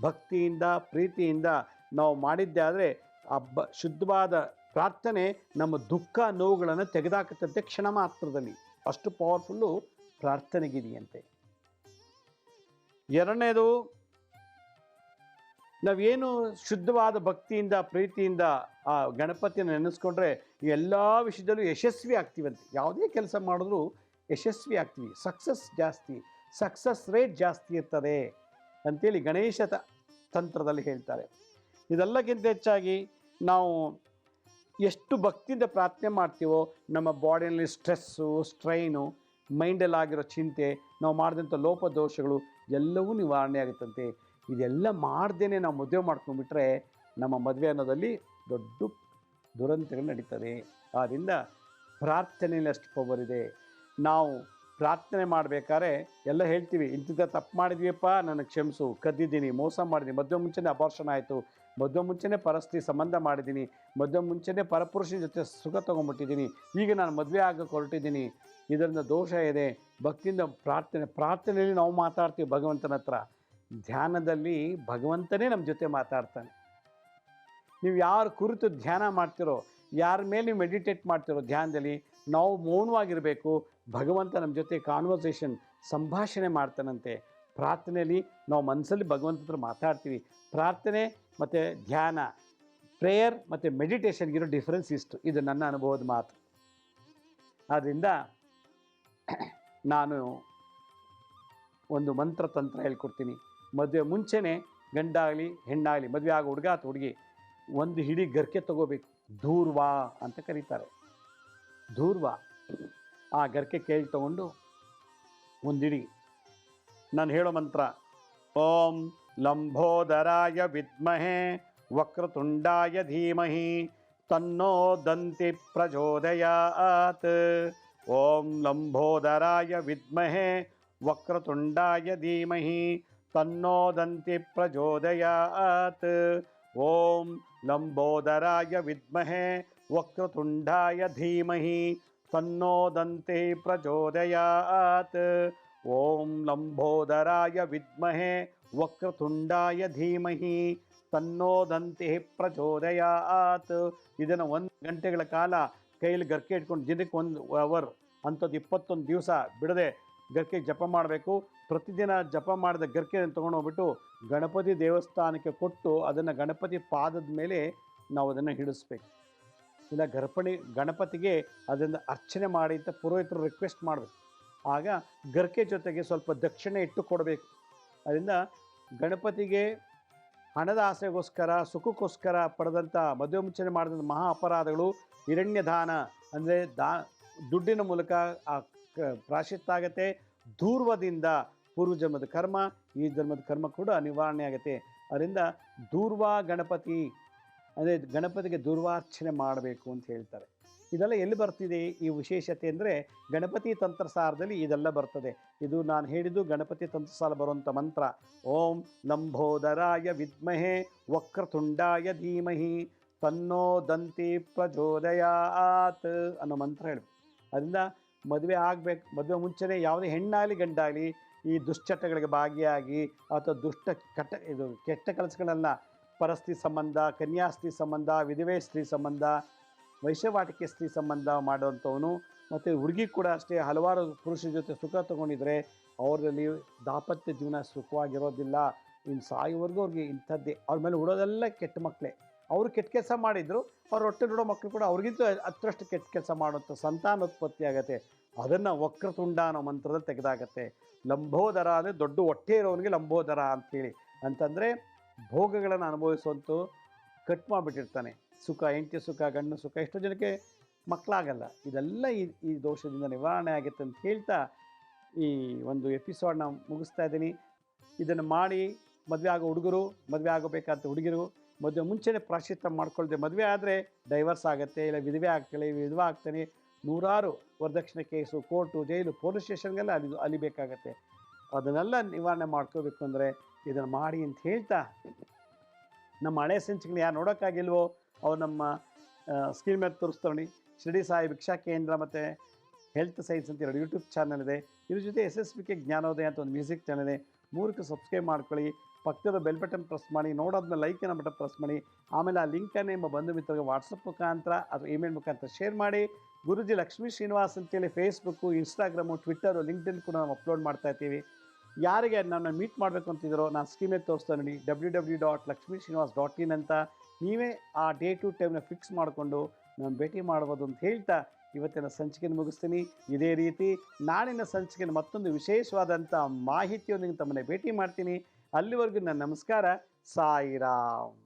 ಭಕ್ತಿಯಿಂದ, ಪ್ರೀತಿಯಿಂದ ನಾವು ಮಾಡಿದ್ದೇ ಆದರೆ ಆ ಬ ಶುದ್ಧವಾದ ಪ್ರಾರ್ಥನೆ ನಮ್ಮ ದುಃಖ ನೋವುಗಳನ್ನು ತೆಗೆದಾಕತ್ತಂತೆ ಕ್ಷಣ ಮಾತ್ರದಲ್ಲಿ. ಅಷ್ಟು ಪವರ್ಫುಲ್ಲು ಪ್ರಾರ್ಥನೆಗಿದೆಯಂತೆ. ಎರಡನೇದು, ನಾವೇನು ಶುದ್ಧವಾದ ಭಕ್ತಿಯಿಂದ, ಪ್ರೀತಿಯಿಂದ ಆ ಗಣಪತಿಯನ್ನು ನೆನೆಸ್ಕೊಂಡ್ರೆ ಎಲ್ಲ ವಿಷಯದಲ್ಲೂ ಯಶಸ್ವಿ ಆಗ್ತೀವಂತೆ ಯಾವುದೇ ಕೆಲಸ ಮಾಡಿದ್ರೂ ಯಶಸ್ವಿ ಆಗ್ತೀವಿ ಸಕ್ಸಸ್ ಜಾಸ್ತಿ. ಸಕ್ಸಸ್ ರೇಟ್ ಜಾಸ್ತಿ ಇರ್ತದೆ ಅಂತೇಳಿ ಗಣೇಶ ತಂತ್ರದಲ್ಲಿ ಹೇಳ್ತಾರೆ. ಇದೆಲ್ಲಕ್ಕಿಂತ ಹೆಚ್ಚಾಗಿ ನಾವು ಎಷ್ಟು ಭಕ್ತಿಯಿಂದ ಪ್ರಾರ್ಥನೆ ಮಾಡ್ತೀವೋ, ನಮ್ಮ ಬಾಡಿಯಲ್ಲಿ ಸ್ಟ್ರೆಸ್ಸು, ಸ್ಟ್ರೈನು, ಮೈಂಡಲ್ಲಿ ಆಗಿರೋ ಚಿಂತೆ, ನಾವು ಮಾಡಿದಂಥ ಲೋಪದೋಷಗಳು ಎಲ್ಲವೂ ನಿವಾರಣೆ ಆಗುತ್ತಂತೆ. ಇದೆಲ್ಲ ಮಾಡ್ದೇ ನಾವು ಮದುವೆ ಮಾಡ್ಕೊಂಡ್ಬಿಟ್ರೆ ನಮ್ಮ ಮದುವೆ ಅನ್ನೋದಲ್ಲಿ ದೊಡ್ಡ ದುರಂತಗಳು ನಡೀತದೆ ಆದ್ದರಿಂದ ಪ್ರಾರ್ಥನೆಯಲ್ಲಿ ಅಷ್ಟು ಪವರ್ ಇದೆ. ನಾವು ಪ್ರಾರ್ಥನೆ ಮಾಡಬೇಕಾದ್ರೆ ಎಲ್ಲ ಹೇಳ್ತೀವಿ, ಇಂಥದ್ದು ತಪ್ಪು ಮಾಡಿದ್ವಿಯಪ್ಪ ನನಗೆ ಕ್ಷಮಿಸು, ಕದ್ದಿದ್ದೀನಿ, ಮೋಸ ಮಾಡಿದ್ದೀನಿ, ಮದುವೆ ಮುಂಚೆನೇ ಅಪರ್ಷಣ ಆಯಿತು, ಮದುವೆ ಮುಂಚೆನೆ ಪರಸ್ತಿ ಸಂಬಂಧ ಮಾಡಿದ್ದೀನಿ, ಮದುವೆ ಮುಂಚೆನೆ ಪರಪುರುಷನ ಜೊತೆ ಸುಖ ತೊಗೊಂಡ್ಬಿಟ್ಟಿದ್ದೀನಿ ಈಗ ನಾನು ಮದುವೆ ಆಗಕ್ಕೆ ಹೊರಟಿದ್ದೀನಿ, ಇದರಿಂದ ದೋಷ ಇದೆ, ಭಕ್ತಿಯಿಂದ ಪ್ರಾರ್ಥನೆ, ಪ್ರಾರ್ಥನೆಯಲ್ಲಿ ನಾವು ಮಾತಾಡ್ತೀವಿ ಭಗವಂತನ ಹತ್ರ, ಧ್ಯಾನದಲ್ಲಿ ಭಗವಂತನೇ ನಮ್ಮ ಜೊತೆ ಮಾತಾಡ್ತಾನೆ. ನೀವು ಯಾರ ಕುರಿತು ಧ್ಯಾನ ಮಾಡ್ತಿರೋ, ಯಾರ ಮೇಲೆ ನೀವು ಮೆಡಿಟೇಟ್ ಮಾಡ್ತಿರೋ ಧ್ಯಾನದಲ್ಲಿ ನಾವು ಮೌನವಾಗಿರಬೇಕು ಭಗವಂತ ನಮ್ಮ ಜೊತೆ ಕಾನ್ವರ್ಸೇಷನ್ ಸಂಭಾಷಣೆ ಮಾಡ್ತಾನಂತೆ. ಪ್ರಾರ್ಥನೆಯಲ್ಲಿ ನಾವು ಮನಸ್ಸಲ್ಲಿ ಭಗವಂತ ಹತ್ರ ಮಾತಾಡ್ತೀವಿ. ಪ್ರಾರ್ಥನೆ ಮತ್ತು ಧ್ಯಾನ ಪ್ರೇಯರ್ ಮತ್ತು ಮೆಡಿಟೇಷನ್ಗಿರೋ ಡಿಫ್ರೆನ್ಸ್ ಇಷ್ಟು. ಇದು ನನ್ನ ಅನುಭವದ ಮಾತು. ಆದ್ದರಿಂದ ನಾನು ಒಂದು ಮಂತ್ರ ತಂತ್ರ ಹೇಳ್ಕೊಡ್ತೀನಿ. ಮದುವೆ ಮುಂಚೆನೇ ಗಂಡಾಗಲಿ, ಹೆಣ್ಣಾಗಲಿ, ಮದುವೆ ಆಗೋ ಹುಡುಗ ಅಥವಾ ಹುಡುಗಿ, ಒಂದು ಹಿಡಿ ಗರ್ಕೆ ತಗೋಬೇಕು. ಧೂರ್ವಾ ಅಂತ ಕರೀತಾರೆ. ಧೂರ್ವಾ ಆ ಗರ್ಕೆ ಕೇಳಿ ತಗೊಂಡು ಒಂದಿಡಿ ನಾನು ಹೇಳೋ ಮಂತ್ರ, ಓಂ ಲಂಬೋದರಾಯ ವಿದ್ಮಹೆ ವಕ್ರತುಂಡಾಯ ಧೀಮಹಿ ತನ್ನೋ ದಂತಿ ಪ್ರಚೋದಯಾತ್. ಓಂ ಲಂಬೋದರಾಯ ವಿದ್ಮಹೆ ವಕ್ರತುಂಡಾಯ ಧೀಮಹಿ ತನ್ನೋ ದಂತಿ ಪ್ರಚೋದಯಾತ್. ಓಂ ಲಂಬೋದರಾಯ ವಿದ್ಮಹೆ ವಕ್ರತುಂಡಾಯ ಧೀಮಹಿ ತನ್ನೋ ಪ್ರಚೋದಯ ಪ್ರಚೋದಯಾತ್. ಓಂ ಲಂಬೋದರಾಯ ವಿದ್ಮಹೆ, ವಕ್ರತುಂಡಾಯ ಧೀಮಹಿ. ತನ್ನೋದಂತೆ ಪ್ರಚೋದಯ ಪ್ರಚೋದಯಾತ್. ಇದನ್ನು ಒಂದು ಗಂಟೆಗಳ ಕಾಲ ಕೈಯಲ್ಲಿ ಗರ್ಕೆ ಇಟ್ಕೊಂಡು ದಿನಕ್ಕೆ ಒಂದು ಅವರ್ ಅಂಥದ್ದು ಇಪ್ಪತ್ತೊಂದು ದಿವಸ ಬಿಡದೆ ಗರ್ಕೆ ಜಪ ಮಾಡಬೇಕು. ಪ್ರತಿದಿನ ಜಪ ಮಾಡಿದ ಗರ್ಕೆಯನ್ನು ತೊಗೊಂಡೋಗ್ಬಿಟ್ಟು ಗಣಪತಿ ದೇವಸ್ಥಾನಕ್ಕೆ ಕೊಟ್ಟು ಅದನ್ನು ಗಣಪತಿ ಪಾದದ ಮೇಲೆ ನಾವು ಅದನ್ನು ಹಿಡಿಸ್ಬೇಕು ಇಲ್ಲ ಗರ್ಭಣಿ ಗಣಪತಿಗೆ ಅದರಿಂದ ಅರ್ಚನೆ ಮಾಡಿ ಅಂತ ಪುರೋಹಿತರು ರಿಕ್ವೆಸ್ಟ್ ಮಾಡಬೇಕು ಆಗ ಗರ್ಕೆ ಜೊತೆಗೆ ಸ್ವಲ್ಪ ದಕ್ಷಿಣೆ ಇಟ್ಟು ಕೊಡಬೇಕು. ಅದರಿಂದ ಗಣಪತಿಗೆ ಹಣದ ಆಸೆಗೋಸ್ಕರ, ಸುಖಕ್ಕೋಸ್ಕರ ಪಡೆದಂಥ ಮದುವೆ ಮಾಡಿದಂಥ ಮಹಾ ಅಪರಾಧಗಳು ಹಿರಣ್ಯ ದಾನ ಅಂದರೆ ದಾ ದುಡ್ಡಿನ ಮೂಲಕ ಆ ಪ್ರಾಯಶ್ಚಿತ್ತ ಆಗತ್ತೆ. ದೂರ್ವದಿಂದ ಪೂರ್ವ ಜನ್ಮದ ಕರ್ಮ, ಈ ಜನ್ಮದ ಕರ್ಮ ಕೂಡ ನಿವಾರಣೆ ಆಗುತ್ತೆ. ಅದರಿಂದ ದೂರ್ವ ಗಣಪತಿ ಅಂದರೆ ಗಣಪತಿಗೆ ದುರ್ವಾರ್ಚನೆ ಮಾಡಬೇಕು ಅಂತ ಹೇಳ್ತಾರೆ. ಇದೆಲ್ಲ ಎಲ್ಲಿ ಬರ್ತಿದೆ ಈ ವಿಶೇಷತೆ ಅಂದರೆ ಗಣಪತಿ ತಂತ್ರಸಾರದಲ್ಲಿ ಇದೆಲ್ಲ ಬರ್ತದೆ. ಇದು ನಾನು ಹೇಳಿದ್ದು ಗಣಪತಿ ತಂತ್ರಸಾರ ಬರುವಂಥ ಮಂತ್ರ. ಓಂ ಲಂಬೋದರಾಯ ವಿದ್ಮಹೆ ವಕ್ರತುಂಡಾಯ ಧೀಮಹಿ ತನ್ನೋ ದಂತಿ ಪ್ರಚೋದಯಾತ್ ಅನ್ನೋ ಮಂತ್ರ ಹೇಳಿ ಅದರಿಂದ ಮದುವೆ ಆಗಬೇಕು, ಮದುವೆ ಮುಂಚೆನೇ ಯಾವುದೇ ಹೆಣ್ಣಾಗಲಿ ಗಂಡಾಗಲಿ ಈ ದುಶ್ಚಟಗಳಿಗೆ ಭಾಗಿಯಾಗಿ ಅಥವಾ ದುಷ್ಟ ಕಟ್ಟ ಇದು ಕೆಟ್ಟ ಕೆಲಸಗಳನ್ನ ಪರಸ್ತ್ರೀ ಸಂಬಂಧ ಕನ್ಯಾಸ್ತಿ ಸಂಬಂಧ, ವಿಧವೆ ಸ್ತ್ರೀ ಸಂಬಂಧ, ವೈಶ್ಯವಾಟಿಕೆ ಸ್ತ್ರೀ ಸಂಬಂಧ ಮಾಡುವಂಥವನು ಮತ್ತು ಹುಡುಗಿ ಕೂಡ ಅಷ್ಟೇ ಹಲವಾರು ಪುರುಷರ ಜೊತೆ ಸುಖ ತಗೊಂಡಿದ್ರೆ ಅವರಲ್ಲಿ ದಾಂಪತ್ಯ ಜೀವನ ಸುಖವಾಗಿರೋದಿಲ್ಲ. ಇನ್ನು ಸಾಯುವವರೆಗೂ ಅವ್ರಿಗೆ ಇಂಥದ್ದೇ. ಅವ್ರ ಮೇಲೆ ಉಡೋದೆಲ್ಲ ಕೆಟ್ಟ ಮಕ್ಕಳೇ. ಅವರು ಕೆಟ್ಟ ಕೆಲಸ ಮಾಡಿದ್ರು, ಅವ್ರ ಹೊಟ್ಟೆ ನೋಡೋ ಮಕ್ಕಳು ಕೂಡ ಅವ್ರಿಗಿಂತ ಹತ್ತರಷ್ಟು ಕೆಟ್ಟ ಕೆಲಸ ಮಾಡುವಂಥ ಸಂತಾನೋತ್ಪತ್ತಿ ಆಗುತ್ತೆ. ಅದನ್ನು ವಕ್ರತುಂಡ ಅನ್ನೋ ಮಂತ್ರದಲ್ಲಿ ತೆಗೆದಾಗತ್ತೆ. ಲಂಬೋದರ ಅಂದರೆ ದೊಡ್ಡ ಹೊಟ್ಟೆ ಇರೋವನಿಗೆ ಲಂಬೋದರ ಅಂತೇಳಿ. ಅಂತಂದರೆ ಭೋಗಗಳನ್ನು ಅನುಭವಿಸುವಂತೂ ಕಟ್ ಮಾಡಿಬಿಟ್ಟಿರ್ತಾನೆ. ಸುಖ, ಹೆಂಡತಿ ಸುಖ, ಗಂಡು ಸುಖ, ಎಷ್ಟೋ ಜನಕ್ಕೆ ಮಕ್ಕಳಾಗಲ್ಲ ಇದೆಲ್ಲ ಈ ಈ ದೋಷದಿಂದ ನಿವಾರಣೆ ಆಗುತ್ತೆ ಅಂತ ಹೇಳ್ತಾ ಈ ಒಂದು ಎಪಿಸೋಡ್ನ ಮುಗಿಸ್ತಾ ಇದ್ದೀನಿ. ಇದನ್ನು ಮಾಡಿ, ಮದುವೆ ಆಗೋ ಹುಡುಗರು, ಮದುವೆ ಆಗಬೇಕಾದ ಹುಡುಗಿರು, ಮದುವೆ ಮುಂಚೆನೇ ಪ್ರಾಶ್ಚಿತ್ಯ ಮಾಡ್ಕೊಳ್ದೆ ಮದುವೆ ಆದರೆ ಡೈವರ್ಸ್ ಆಗುತ್ತೆ, ಇಲ್ಲ ವಿಧವೆ ಆಗ್ತಾಳೆ ವಿಧವೆ ಆಗ್ತಾನೆ, ನೂರಾರು ವರದಕ್ಷಿಣೆ ಕೇಸು, ಕೋರ್ಟು, ಜೈಲು, ಪೊಲೀಸ್ ಸ್ಟೇಷನ್ಗೆಲ್ಲ ಅಲ್ಲಿ ಅಲಿಬೇಕಾಗತ್ತೆ ಅದನ್ನೆಲ್ಲ ನಿವಾರಣೆ ಮಾಡ್ಕೋಬೇಕು ಅಂದರೆ ಇದನ್ನು ಮಾಡಿ ಅಂತ ಹೇಳ್ತಾ ನಮ್ಮ ಹಳೆ ಸಂಚಿಕೆನ ಯಾರು ನೋಡೋಕ್ಕಾಗಿಲ್ವೋ, ಅವ್ರು ನಮ್ಮ ಸ್ಕ್ರೀನ್ ಮೇಲೆ ತೋರಿಸ್ತವಣಿ ಶಿರಡಿ ಸಾಯಿ ಭಿಕ್ಷಾ ಕೇಂದ್ರ ಮತ್ತು ಹೆಲ್ತ್ ಸೈನ್ಸ್ ಅಂತ ಎರಡು ಯೂಟ್ಯೂಬ್ ಚಾನಲ್ ಇದೆ. ಇದ್ರ ಜೊತೆ ಎಸ್ ಎಸ್ ಬಿ ಕೆ ಜ್ಞಾನೋದಯ ಅಂತ ಒಂದು ಮ್ಯೂಸಿಕ್ ಚಾನಲ್ ಇದೆ. ಮೂರಕ್ಕೆ ಸಬ್ಸ್ಕ್ರೈಬ್ ಮಾಡ್ಕೊಳ್ಳಿ. ಪಕ್ಕದ ಬೆಲ್ ಬಟನ್ ಪ್ರೆಸ್ ಮಾಡಿ. ನೋಡೋದನ್ನ ಲೈಕ್ ಬಟನ್ ಪ್ರೆಸ್ ಮಾಡಿ. ಆಮೇಲೆ ಆ ಲಿಂಕನ್ನು ನಿಮ್ಮ ಬಂಧು ಮಿತ್ರರಿಗೆ ವಾಟ್ಸಪ್ ಮುಖಾಂತರ ಅಥವಾ ಇಮೇಲ್ ಮುಖಾಂತರ ಶೇರ್ ಮಾಡಿ. ಗುರುಜಿ ಲಕ್ಷ್ಮೀ ಶ್ರೀನಿವಾಸ್ ಅಂತೇಳಿ ಫೇಸ್ಬುಕ್ಕು ಇನ್ಸ್ಟಾಗ್ರಾಮು ಟ್ವಿಟ್ಟರು ಲಿಂಕ್ಡಿನ್ ಕೂಡ ನಾವು ಅಪ್ಲೋಡ್ ಮಾಡ್ತಾ ಇರ್ತೀವಿ ಯಾರಿಗೆ ನನ್ನ ಮೀಟ್ ಮಾಡಬೇಕು ಅಂತಿದ್ರೋ ನಾನು ಸ್ಕೀಮೇ ತೋರಿಸ್ತಾ ನೋಡಿ W W dot Lakshmi Srinivas dot in ಅಂತ. ನೀವೇ ಆ ಡೇ ಟು ಟೈಮ್ನ ಫಿಕ್ಸ್ ಮಾಡಿಕೊಂಡು ನಾನು ಭೇಟಿ ಮಾಡ್ಬೋದು ಅಂತ ಹೇಳ್ತಾ ಇವತ್ತಿನ ಸಂಚಿಕೆಯನ್ನು ಮುಗಿಸ್ತೀನಿ. ಇದೇ ರೀತಿ ನಾಳಿನ ಸಂಚಿಕೆಯನ್ನು ಮತ್ತೊಂದು ವಿಶೇಷವಾದಂಥ ಮಾಹಿತಿಯೊಂದಿಗೆ ತಮ್ಮನ್ನೇ ಭೇಟಿ ಮಾಡ್ತೀನಿ. ಅಲ್ಲಿವರೆಗೂ ನನ್ನ ನಮಸ್ಕಾರ. ಸಾಯಿರಾಮ್.